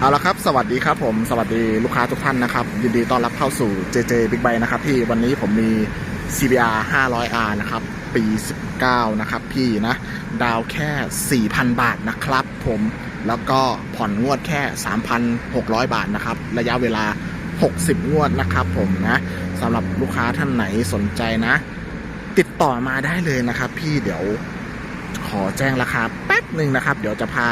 เอาละครับ สวัสดีครับผม สวัสดีลูกค้าทุกท่านนะครับ ยินดีต้อนรับเข้าสู่ JJ Big Bike นะครับพี่ วันนี้ผมมี CBR 500R นะครับ ปี 19 นะครับพี่นะ ดาวแค่ 4,000 บาทนะครับผม แล้วก็ผ่อนงวดแค่ 3,600 บาทนะครับ ระยะเวลา 60 งวดนะครับผมนะสำหรับลูกค้าท่านไหนสนใจนะ ติดต่อมาได้เลยนะครับ พี่ เดี๋ยวขอแจ้งราคาแป๊บหนึ่งนะครับ เดี๋ยวจะพา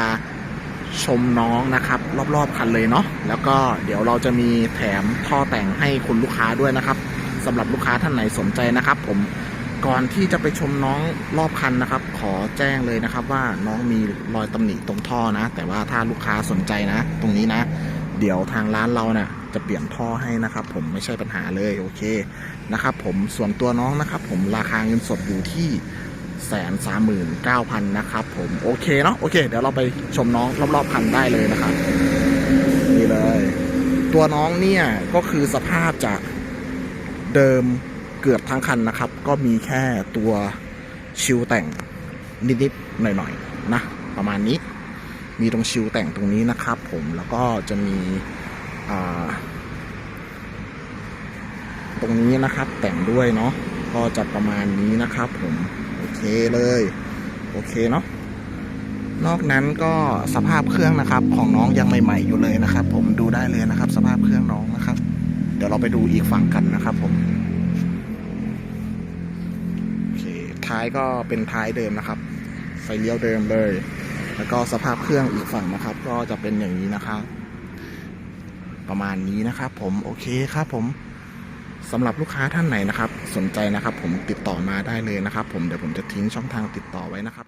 ชมน้องนะครับ รอบๆคันเลยเนาะแล้วก็เดี๋ยวเราจะมีแถมท่อแต่งให้คุณลูกค้าด้วยนะครับสำหรับลูกค้าท่านไหนสนใจนะครับ ผมก่อนที่จะไปชมน้องรอบคันนะครับ ขอแจ้งเลยนะครับว่าน้องมีรอยตำหนิตรงท่อนะ แต่ว่าถ้าลูกค้าสนใจนะ ตรงนี้นะ เดี๋ยวทางร้านเราเนะ่ะจะเปลี่ยนท่อให้นะครับ ผมไม่ใช่ปัญหาเลยโอเคนะครับ ผมส่วนตัวน้องนะครับ ผมราคาเงินสดอยู่ที่ แสนสามหมื่นเก้าพันนะครับผมโอเคเนาะโอเค เดี๋ยวเราไปชมน้องรอบๆคันได้เลยนะครับนี่เลย ตัวน้องเนี่ยก็คือสภาพจากเดิมเกือบทั้งคันนะครับ ก็มีแค่ตัวชิวแต่งนิดๆหน่อยๆนะประมาณนี้ มีตรงชิวแต่งตรงนี้นะครับผมแล้วก็จะมีตรงนี้นะครับแต่งด้วยเนาะก็จะประมาณนี้นะครับผม เคเลย โอเคเนาะนอกนั้นก็สภาพเครื่องนะครับ ของน้องยังใหม่ๆอยู่เลยนะครับ ผมดูได้เลยนะครับ สภาพเครื่องน้องนะครับ เดี๋ยวเราไปดูอีกฝั่งกันนะครับ ผมโอเคท้ายก็เป็นท้ายเดิมนะครับ ไฟเลี้ยวเดิมเลย แล้วก็สภาพเครื่องอีกฝั่งนะครับ ก็จะเป็นอย่างนี้นะครับ ประมาณนี้นะครับ ผมโอเคครับผม สำหรับลูกค้าท่านไหนนะครับ สนใจนะครับ ผมติดต่อมาได้เลยนะครับ ผมเดี๋ยวผมจะทิ้งช่องทางติดต่อไว้นะครับ